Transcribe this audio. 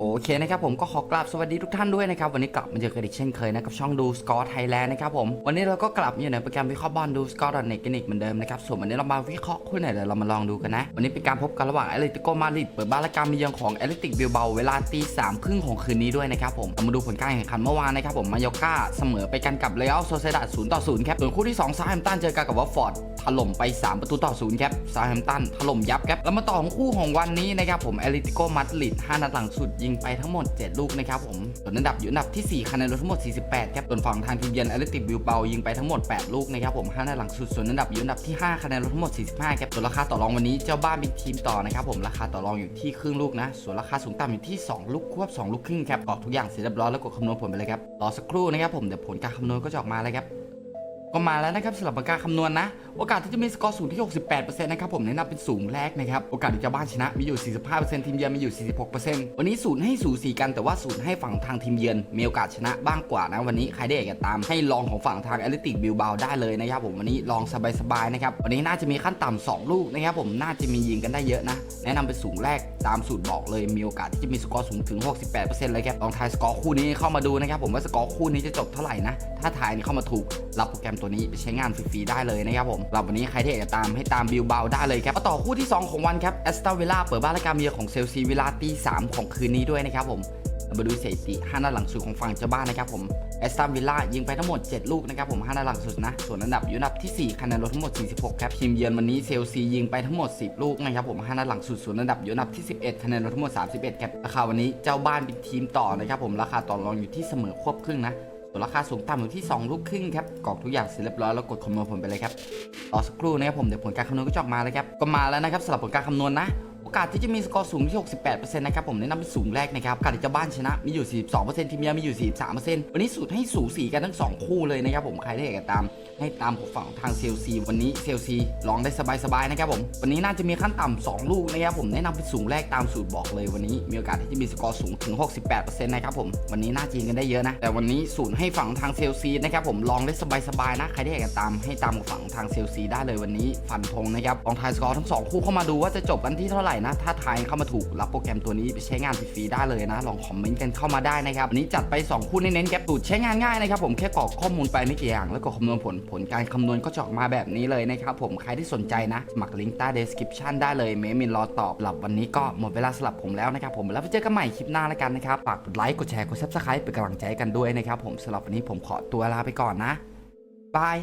โอเคนะครับผมก็ขอกราบสวัสดีทุกท่านด้วยนะครับ วันนี้กลับมาเจอกันอีกเช่นเคยนะกับช่องดูสกอร์ไทยแลนด์นะครับผมวันนี้เราก็กลับมาอยู่ในโปรแกรมวิเคราะห์บอลดูสกอร์ดอทเน็ตกันอีกเหมือนเดิมนะครับส่วนวันนี้เรามาวิเคราะห์คู่ไหนเดี๋ยวเรามาลองดูกันนะ วันนี้เป็นการพบกันระหว่างแอตเลติโกมาริดเปิดบ้านและการมาเยือนของแอตเลติกบิลเบาเวลาตีสามครึ่งของคืนนี้ด้วยนะครับผมเรามาดูผลการแข่งขันเมื่อวานนะครับผมมายอก้าเสมอไปกันกับเรอัลโซเซดาด0ต่อ0ครับส่วนคู่ที่2ซาแฮมตันเจอกันกับวอตฟอร์ด ถล่มไป 3 ประตูต่อศูนย์ครับซาแฮมตันถล่มยับครับแล้วมาต่อของคู่ของวันนี้นะครับผมเอลิติโกมาดริด5นัดหลังสุดยิงไปทั้งหมด 7 ลูกนะครับผมส่วนอันดับอยู่อันดับที่ 4คะแนนรวมทั้งหมด 48ครับส่วนฝั่งทางทีมเยือนเอลิติบิลเบายิงไปทั้งหมด 8 ลูกนะครับผม5นัดหลังสุดส่วนอันดับอยู่อันดับที่ 5คะแนนรวมทั้งหมด 45ครับส่วนราคาต่อรองวันนี้เจ้าบ้านเป็นทีมต่อนะครับผมราคาต่อรองอยู่ที่ครึ่งลูกนะส่วนราคาสูงต่ำอยู่ที่ 2 ลูกควบ 2 ลูกครึ่งครับกรอกทุกอย่างเสร็จเรียบร้อยแล้วกดคำนวณผลไปเลยครับรอสักครู่นะครับผมเดี๋ยวผลการคำนวณก็จะออกมาแล้วครับ ก็มาแล้วนะครับสำหรับการคำนวณนะ โอกาสที่จะมีสกอร์สูงที่ 68%นะครับผมแนะนำเป็นสูงแรกนะครับ โอกาสที่จะบ้านชนะมีอยู่ 45%ทีมเยือนมีอยู่ 46%วันนี้ศูนย์ให้สูสีกันแต่ว่าศูนย์ให้ฝั่งทางทีมเยือน มีโอกาสชนะบ้างกว่านะ วันนี้ใครได้อยากจะตามให้ลองของฝั่งทางแอตเลติกบิลบาได้เลยนะครับผมวันนี้ลองสบายๆนะครับวันนี้น่าจะมีขั้นต่ำสองลูกนะครับผมน่าจะมียิงกันได้เยอะนะ แนะนำเป็นสูงแรกตามสูตรบอกเลยมีโอกาสที่จะมีสกอร์สูงถึง 68%เลยครับลองทายสกอร์คู่นี้เข้ามาดูนะครับผมว่าสกอร์คู่นี้จะจบเท่าไหร่นะถ้าทายเข้ามาถูกรับโปรแกรมตัวนี้ไปใช้งานฟรีๆได้เลยนะครับผมหรับวันนี้ใครที่อยากจะตามให้ตามบิลเบาได้เลยครับมาต่อคู่ที่ 2 ของวันครับแอสตันวิลล่าเปิดบ้านและการเยือนของเซลซีเวลาตีสามของคืนนี้ด้วยนะครับผมมาดูสถิติ5นัดหลังสุดของฝั่งเจ้าบ้านนะครับผมแอสตันวิลล่ายิงไปทั้งหมด 7 ลูกนะครับผม5นัดหลังสุดนะ ส่วนอันดับอยู่อันดับทีสี่4คะแนนรวมทั้งหมด 46 ครับ ทีมเยือนวันนี้เซลซียิงไปทั้งหมด 10 ลูกนะครับผม5นัดหลังสุด ส่วนอันดับอยู่อันดับที่ 11คะแนนรวมทั้งหมด 31 ครับ ราคาวันนี้เจ้าบ้านเป็นทีมต่อนะครับผม ราคาต่อรองอยู่ที่เสมอควบครึ่งนะ ส่วนราคาสูงต่ำอยู่ที่2ลูกครึ่งครับกรอกทุกอย่างเสร็จเรียบร้อยแล้วกดคำนวณผลไปเลยครับรอสักครู่นะครับผมเดี๋ยวผลการคำนวณก็จะออกมาแล้วครับก็มาแล้วนะครับสำหรับผลการคำนวณนะ โอกาสที่จะมีสกอร์สูงที่ 68%นะครับผมแนะนำเป็นสูงแรกนะครับโอกาสที่จะบ้านชนะมีอยู่ 42%ทีมเยือนมีอยู่ 43%วันนี้สูตรให้สูสีกันทั้ง 2 คู่เลยนะครับผมใครที่อยากตามให้ตามผมฝั่งทางเซลซีวันนี้เซลซีลองได้สบายๆนะครับผมวันนี้น่าจะมีขั้นต่ำ2ลูกนะครับผมแนะนำเป็นสูงแรกตามสูตรบอกเลยวันนี้มีโอกาสที่จะมีสกอร์สูงถึง 68%นะครับผมวันนี้น่าจะยิงกันได้เยอะนะแต่วันนี้สูตรให้ฝั่งทางเซลซีนะครับผมลองได้สบายๆนะใครที่อยากตามให้ตามฝั่งทางเซลซีได้เลยวันนี้ฟันธงนะครับลองทายสกอร์ทั้งสองคู่เข้ามาดูว่าจะจบกันที่เท่าไหร่นะ ถ้าทายเข้ามาถูกรับโปรแกรมตัวนี้ไปใช้งานฟรีๆได้เลยนะ ลองคอมเมนต์กันเข้ามาได้นะครับวันนี้จัดไป 2 คู่เน้นๆแกปตูดใช้งานง่ายนะครับผมแค่กรอกข้อมูลไปไม่กี่อย่าง แล้วก็คำนวณผลผลการคำนวณก็จะออกมาแบบนี้เลยนะครับผมใครที่สนใจนะสมัครลิงก์ใต้ description ได้เลยเมมินรอตอบหรับวันนี้ก็หมดเวลาสลับผมแล้วนะครับผมแล้วไปเจอกันใหม่คลิปหน้าแล้วกันนะครับฝากกดไลค์กดแชร์กด subscribe เป็นกำลังใจกันด้วยนะครับผมสำหรับวันนี้ผมขอตัวลาไปก่อนนะบาย